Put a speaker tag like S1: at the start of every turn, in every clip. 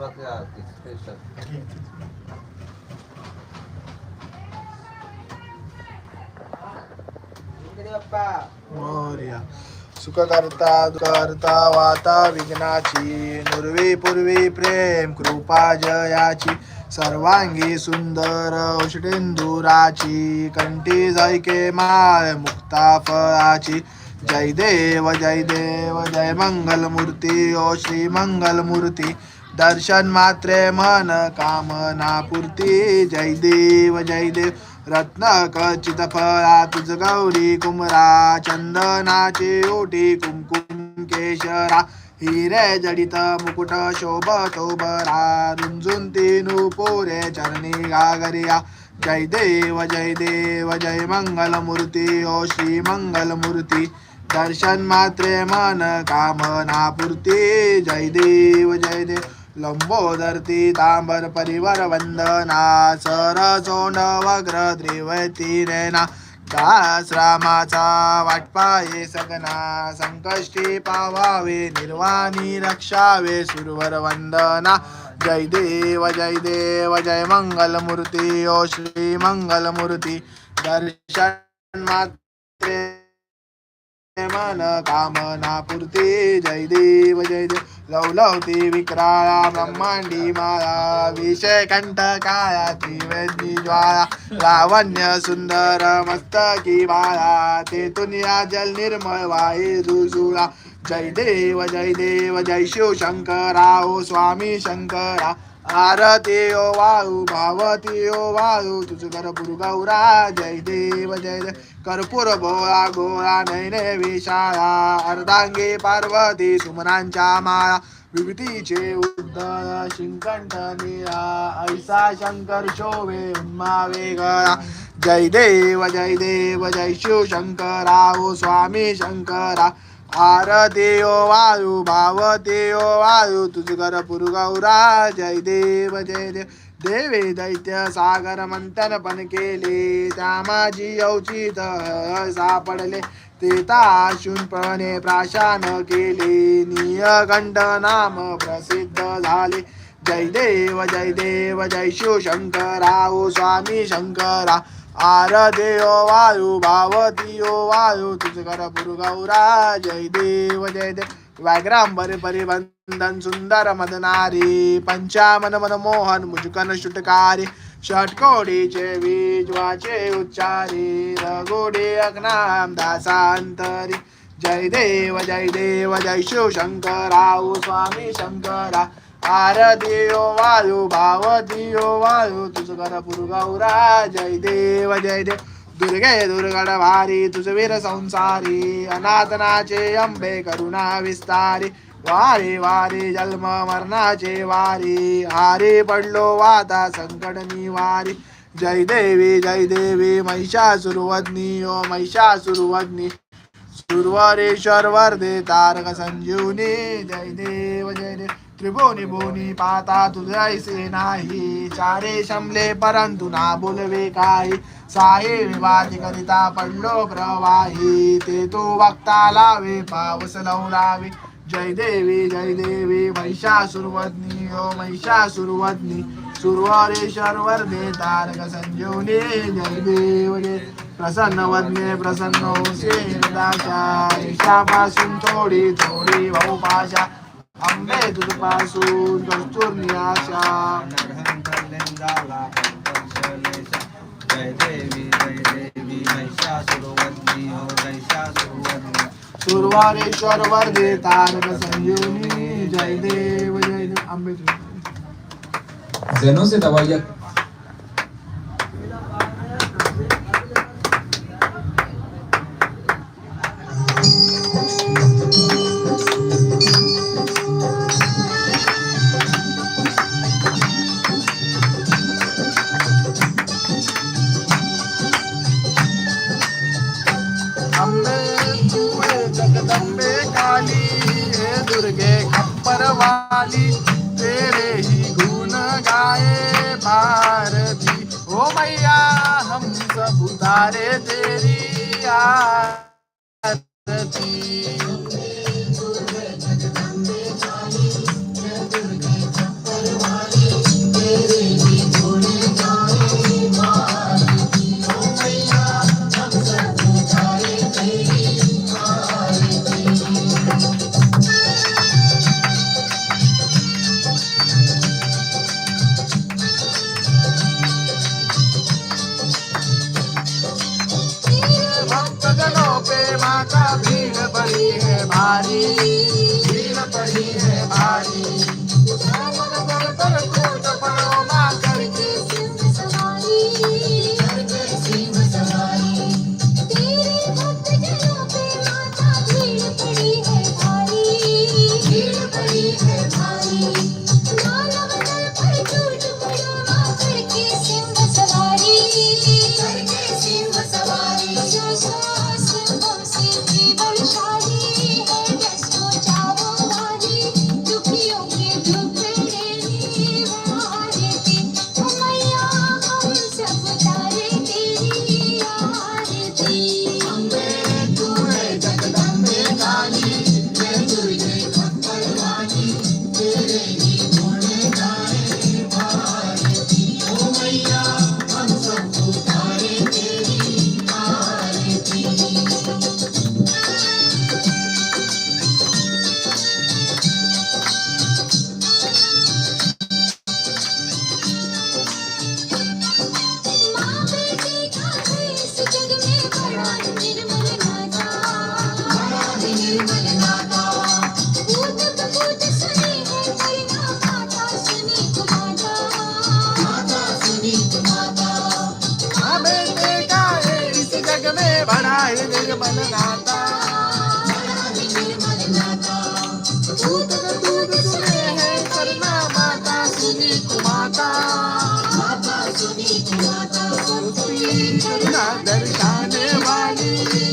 S1: नवरात्री आरती स्पेशल
S2: मोर्या. सुख करता करता वाता विघ्नाची नुर्वी पूर्वी प्रेम कृपा जयाची सर्वांगी सुंदर औषधेंदुराची कंठी जैके माळ मुक्ता फळाची. जय देव जय देव जय मंगलमूर्ती ओ श्री मंगलमूर्ती. दर्शन मात्रे मन कामना पूर्ती। जय देव जय देव। रत्न कचित फळा तुझ गौरी कुमरा। चंदनाचे ओटी कुमकुम केशरा। हिरे जडित मुकुट शोभतो बरा रुंजून तीनू पोरे चरणी गागरिया। जय देव जय देव। जय मंगल मूर्ती ओ श्री मंगल मूर्ती दर्शन मात्रे मन कामना पूर्ती। जय देव जय देव। लंबोदरती तांबर परिवर वंदना सरचोंड वग्र त्रिवती नैना दास रामाचा वाटपाये सगना संकष्टी पावावे निर्वाणी रक्षावे सुरवर वंदना. जय देव जय देव जय मंगल मूर्ती ओ श्री मंगल मूर्ती दर्शन मात्रे मन कामना पूर्ती. जय देव जय देव. लवलवती विक्राळा ब्रह्मांडी माळा विषय कंठ काळा त्रिवेदी ज्वाळा लावण्य सुंदर मस्तकी बाळा तेथून या जल निर्मळ वाई रुजुळा. जय देव जय देव जय शिव शंकरा ओ स्वामी शंकरा. आरती ओ वाळू भावती ओ वाळू तुझ गौरा जय देव जय देव. कर्पूर भोळा गोळा नैने विशाळा अर्धांगी पार्वती सुमनांच्या माळा. विभूतीचे उद्धर शिंकंठ निळा ऐसा शंकर शोभे उन्मावे गळा. जय देव जय देव जय शिव शंकरा ओ स्वामी शंकरा. आरती ओ वायू भावती ओ वायू तुझ कर गौरा जय देव जय देव. देवे दैत्य सागर मंथन पण केले त्या औचित सापडले ते ताशूनपणे प्राशान केले नियगंड नाम प्रसिद्ध झाले. जय देव जय देव जय शिव शंकराओ स्वामी शंकरा आर ओ वायू भावती ओ वायू तुझ कर गौरा जय देव जय देव. व्याघ्रांबर परिबंधन सुंदर मदनारी पंचामन मन मोहन मुजकन शुटकारी षटकोडीचे बीज वाचे उच्चारी रघोडी अग्नाम दासांतरी जय देव जय देव जय शिव शंकरा स्वामी शंकरा आरतीयो ओ वायू भावतीयो वायू तुझ कर पुरगौरा जय देव जय देव। दुर्गे दुर्गड भारी तुझ वीर संसारी अनाथनाचे अंबे करुणा विस्तारी वारी वारी जन्म मरणाचे वारी हारी पडलो वादा संकट निवारी जय देवी जय देवी महिषासुरवदनी ओ महिषासुरवदनी सुरवरेश्वर वर्दे तारक संजीवनी जय देव जय देव। त्रिभुवनी भुवनी पाता तुझैसे नाही चारे शमले परंतु ना बोलवे काही। साहे विवादी करिता पडलो प्रवाही। ते तो वक्ता लावे पावस लावे। जय देवी जय देवी महिषासुरवदनी ओ महिषासुरवदनी। सुरवरेश्वर वरदे तारक संजीवनी जय देव जय प्रसन्न वदने प्रसन्न होसे दाशा ईशापासून थोडी थोडी भाऊपाशा आंबे तुझपासून कस्तुरनी आशा
S1: जय देवी जय देवी महिषासुरवदनी हो महिषासुरवदनी
S2: सुरवारेश्वर वरदे तारक संजीवनी जय देव जय देव आंबे तुझ
S3: से दवाइयाँ
S2: ना दर्शन वाली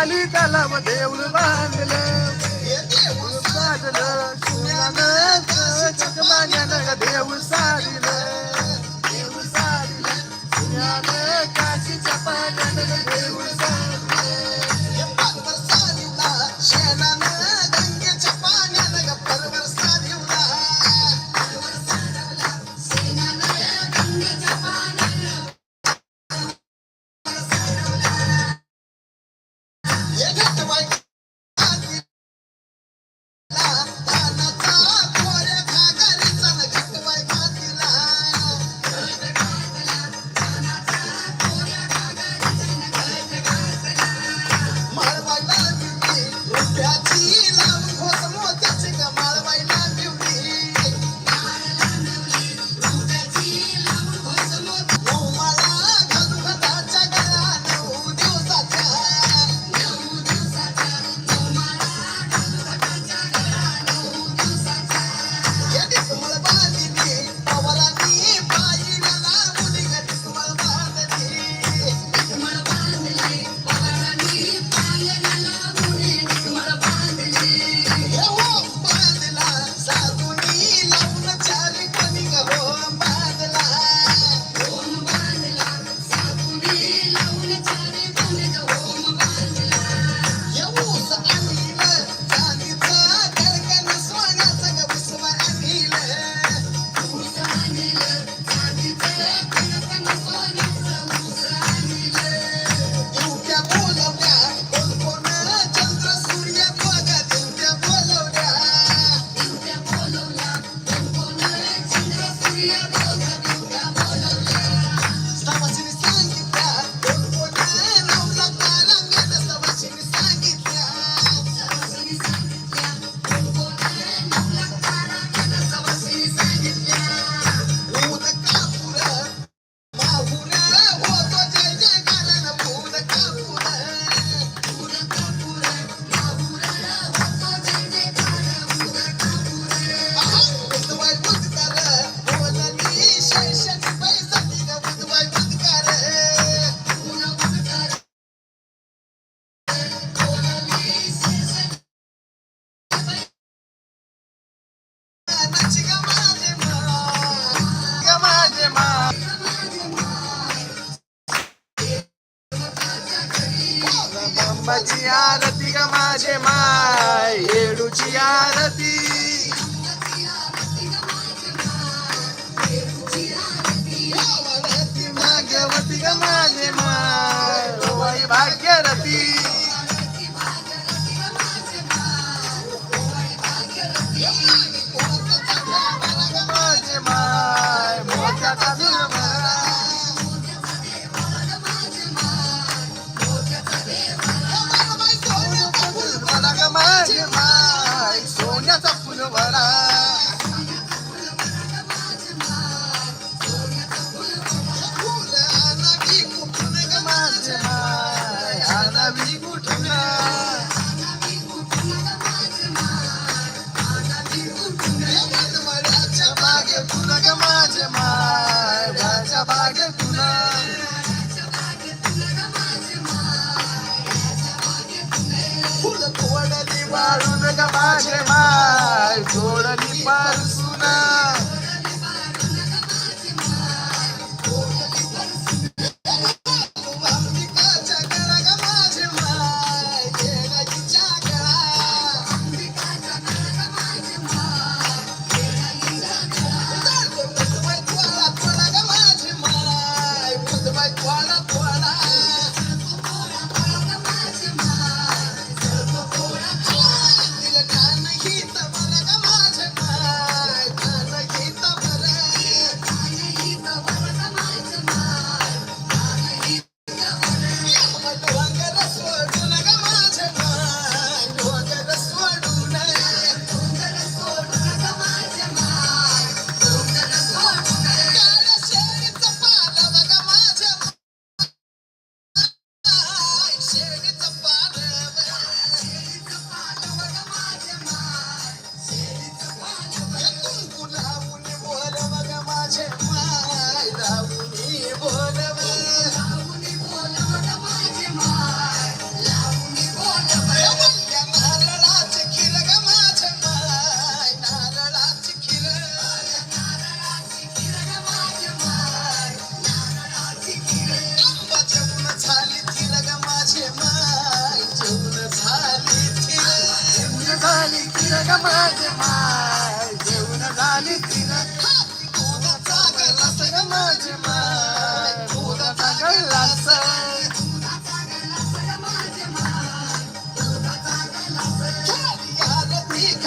S2: खाली त्याला देऊळ बांधलं. साधलं देऊळ साधलं माझी आरती ग माझे माय. येडूची आरती.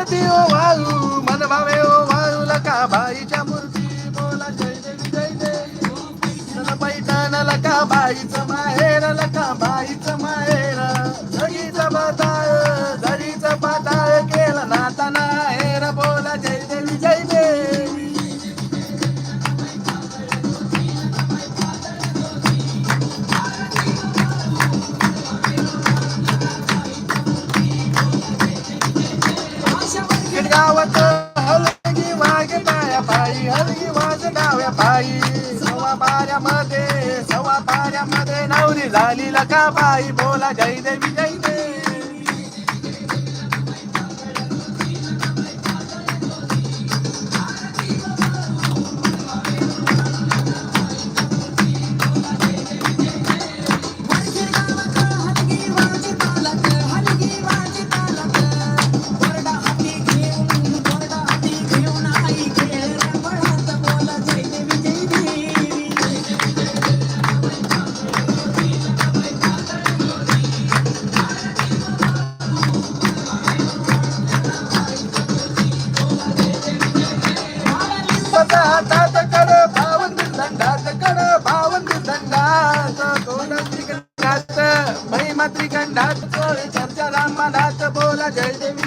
S2: आरती ओ वाळू मन भावे ओ वाळू लका बाईच्या मूर्ती बोला जय देवी जय देवी. पैठण लका बाईचं माहेर लका लीला का भाई बोला जय देवी जय देवी मात्री मातृखंडात चर्चा राम बोला जय देवी.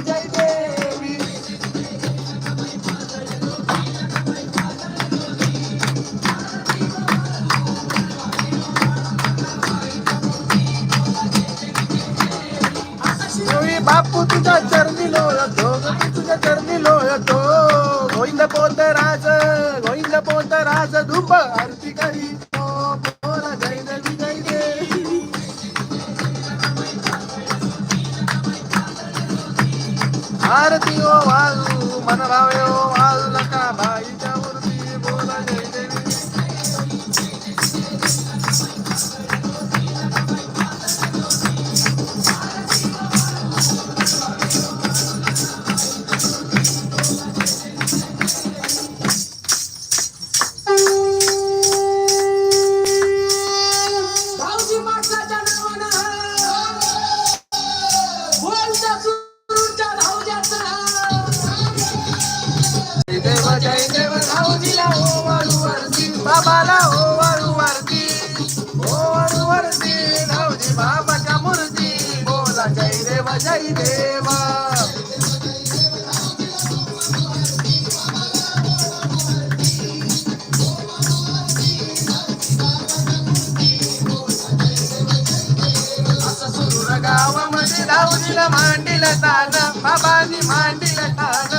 S2: गावामध्ये मांडील तान बाबानी मांडील तान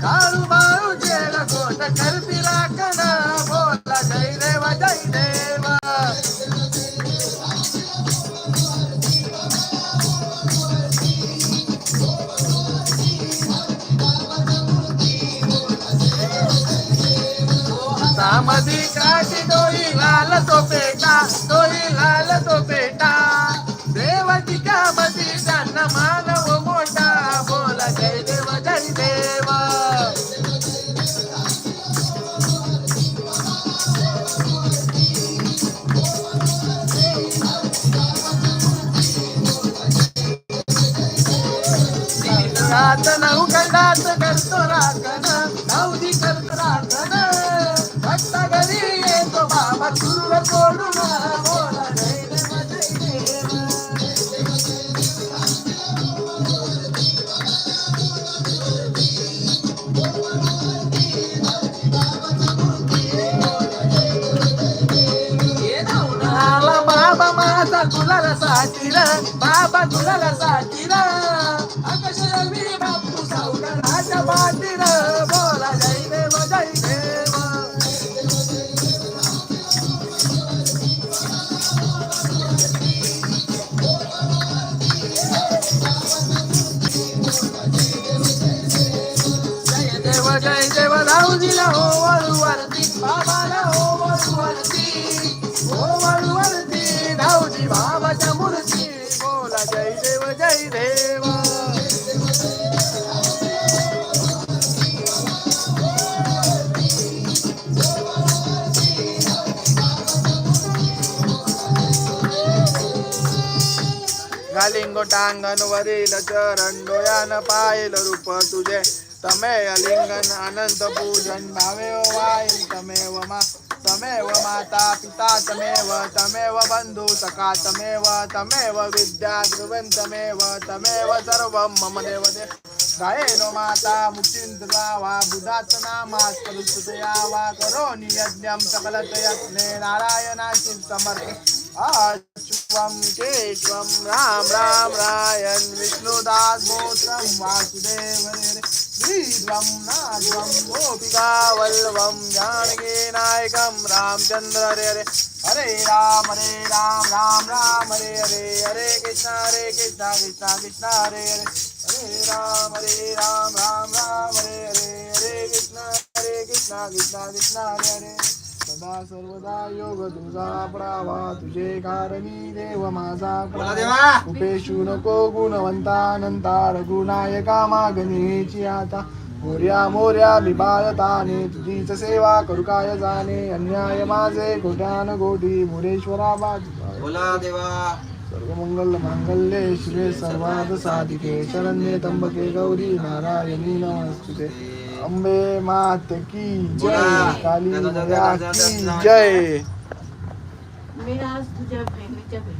S2: काळू बाळू जेल कोट करतील कन बोला जय देव जय देव. सामधी काशी डोई लाल तो पेटा डोई लाल तो पेटा. बाबा गुलाला साथीर आकाशवी बापू सावकाराच्या पाठीर बोला जय देव जय देव जय देव जय देव राहू दिला हो वळूवरती बाबाला हो. टांगणवरील चरण डोयान पायल रूप तुझे तमेव लिंगन अनंत पूजन भावे वाईल तमेव मा तमेव माता पिता तमेव तमेव बंधु सखा तमेव तमेव विद्या ध्रुवं तमेव तमेव सर्वं मम देव दे गायेनो माता मुचिंद्रा वा बुधात नामात करुस्तया वा करोनि यज्ञं सकलतयत्ने नारायणाची समर्थे अच्युतं केशवं राम राम रायन् विष्णुदास गोत्रं वासुदेव रे श्रीध्वं गोपिका वल्लभं जानकी नायकं रामचन्द्र हरे हरे हरे राम हरे राम राम राम हरे हरे हरे कृष्ण हरे कृष्ण कृष्ण कृष्ण हरे हरे। हरे राम हरे राम राम राम हरे हरे हरे कृष्ण हरे कृष्ण कृष्ण कृष्ण हरे हरे। सदा सर्वदा योग तुझा पडावा तुझे कारणी देव माझा. उपेशू नको गुणवंता अनंता रघुनायका मागणीची आता. मोर्या मोर्या बिबालताने तुझीच सेवा करू काय जाणे? अन्याय माझे कोट्यान गोटी मुरेश्वरा बाजू
S1: बोला देवा
S2: सर्व मंगल मांगल्ये शिवे सर्वाद साधिके शरण्ये त्र्यंबके गौरी नारायणी नमस्ते. अंबे मात की जय. काली
S1: जा,
S2: की. जय
S4: मी आज तुझ्या आले.